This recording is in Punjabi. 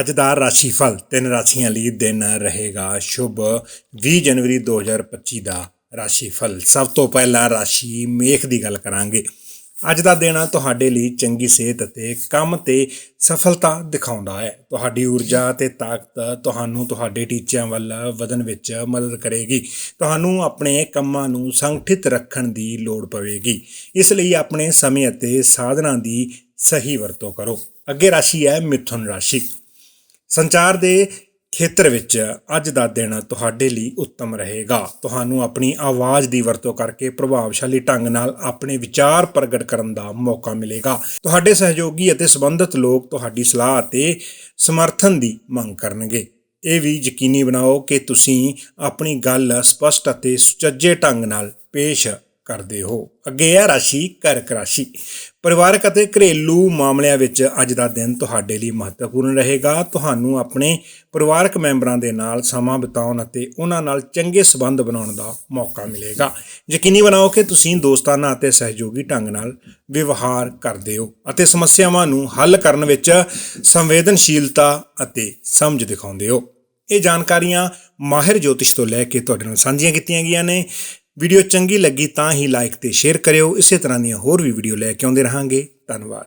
ਅੱਜ ਦਾ ਰਾਸ਼ੀਫਲ ਤਿੰਨ ਰਾਸ਼ੀਆਂ ਲਈ ਦਿਨ ਰਹੇਗਾ। ਸ਼ੁਭ 20 ਜਨਵਰੀ 2025 ਦਾ ਰਾਸ਼ੀਫਲ। ਸਭ ਤੋਂ ਪਹਿਲਾਂ ਰਾਸ਼ੀ ਮੇਖ ਦੀ ਗੱਲ ਕਰਾਂਗੇ। ਅੱਜ ਦਾ ਦਿਨ ਤੁਹਾਡੇ ਲਈ ਚੰਗੀ ਸਿਹਤ ਅਤੇ ਕੰਮ ਤੇ ਸਫਲਤਾ ਦਿਖਾਉਂਦਾ ਹੈ। ਤੁਹਾਡੀ ਊਰਜਾ ਤੇ ਤਾਕਤ ਤੁਹਾਨੂੰ ਤੁਹਾਡੇ ਟੀਚਿਆਂ ਵੱਲ ਵਧਣ ਵਿੱਚ ਮਦਦ ਕਰੇਗੀ। ਤੁਹਾਨੂੰ ਆਪਣੇ ਕੰਮਾਂ ਨੂੰ ਸੰਗਠਿਤ ਰੱਖਣ ਦੀ ਲੋੜ ਪਵੇਗੀ। ਇਸ ਲਈ ਆਪਣੇ ਸਮੇਂ ਅਤੇ ਸਾਧਨਾਂ ਦੀ ਸਹੀ ਵਰਤੋਂ ਕਰੋ। ਅੱਗੇ ਰਾਸ਼ੀ ਹੈ ਮਿਥੁਨ ਰਾਸ਼ੀ। ਸੰਚਾਰ ਦੇ ਖੇਤਰ ਵਿੱਚ ਅੱਜ ਦਾ ਦਿਨ ਤੁਹਾਡੇ ਲਈ ਉੱਤਮ ਰਹੇਗਾ। ਤੁਹਾਨੂੰ ਆਪਣੀ ਆਵਾਜ਼ ਦੀ ਵਰਤੋਂ ਕਰਕੇ ਪ੍ਰਭਾਵਸ਼ਾਲੀ ਢੰਗ ਨਾਲ ਆਪਣੇ ਵਿਚਾਰ ਪ੍ਰਗਟ ਕਰਨ ਦਾ ਮੌਕਾ ਮਿਲੇਗਾ। ਤੁਹਾਡੇ ਸਹਿਯੋਗੀ ਅਤੇ ਸੰਬੰਧਿਤ ਲੋਕ ਤੁਹਾਡੀ ਸਲਾਹ ਅਤੇ ਸਮਰਥਨ ਦੀ ਮੰਗ ਕਰਨਗੇ। ਇਹ ਵੀ ਯਕੀਨੀ ਬਣਾਓ ਕਿ ਤੁਸੀਂ ਆਪਣੀ ਗੱਲ ਸਪਸ਼ਟ ਅਤੇ ਸੁਚੱਜੇ ਢੰਗ ਨਾਲ ਪੇਸ਼ ਕਰਦੇ ਹੋ। ਅੱਗੇ ਹੈ ਰਾਸ਼ੀ, ਕਰਕ ਰਾਸ਼ੀ। ਪਰਿਵਾਰਕ ਅਤੇ ਘਰੇਲੂ ਮਾਮਲਿਆਂ ਵਿੱਚ ਅੱਜ ਦਾ ਦਿਨ ਤੁਹਾਡੇ ਲਈ ਮਹੱਤਵਪੂਰਨ ਰਹੇਗਾ। ਤੁਹਾਨੂੰ ਆਪਣੇ ਪਰਿਵਾਰਕ ਮੈਂਬਰਾਂ ਦੇ ਨਾਲ ਸਮਾਂ ਬਿਤਾਉਣ ਅਤੇ ਉਹਨਾਂ ਨਾਲ ਚੰਗੇ ਸਬੰਧ ਬਣਾਉਣ ਦਾ ਮੌਕਾ ਮਿਲੇਗਾ। ਯਕੀਨੀ ਬਣਾਓ ਕਿ ਤੁਸੀਂ ਦੋਸਤਾਨਾ ਅਤੇ ਸਹਿਯੋਗੀ ਢੰਗ ਨਾਲ ਵਿਵਹਾਰ ਕਰਦੇ ਹੋ ਅਤੇ ਸਮੱਸਿਆਵਾਂ ਨੂੰ ਹੱਲ ਕਰਨ ਵਿੱਚ ਸੰਵੇਦਨਸ਼ੀਲਤਾ ਅਤੇ ਸਮਝ ਦਿਖਾਉਂਦੇ ਹੋ। ਇਹ ਜਾਣਕਾਰੀਆਂ ਮਾਹਿਰ ਜੋਤਿਸ਼ ਤੋਂ ਲੈ ਕੇ ਤੁਹਾਡੇ ਨਾਲ ਸਾਂਝੀਆਂ ਕੀਤੀਆਂ ਗਈਆਂ ਨੇ। ਵੀਡੀਓ ਚੰਗੀ ਲੱਗੀ ਤਾਂ ਹੀ ਲਾਈਕ ਤੇ ਸ਼ੇਅਰ ਕਰਿਓ। ਇਸੇ ਤਰ੍ਹਾਂ ਦੀਆਂ ਹੋਰ ਵੀ ਵੀਡੀਓ ਲੈ ਕੇ ਆਉਂਦੇ ਰਹਾਂਗੇ। ਧੰਨਵਾਦ।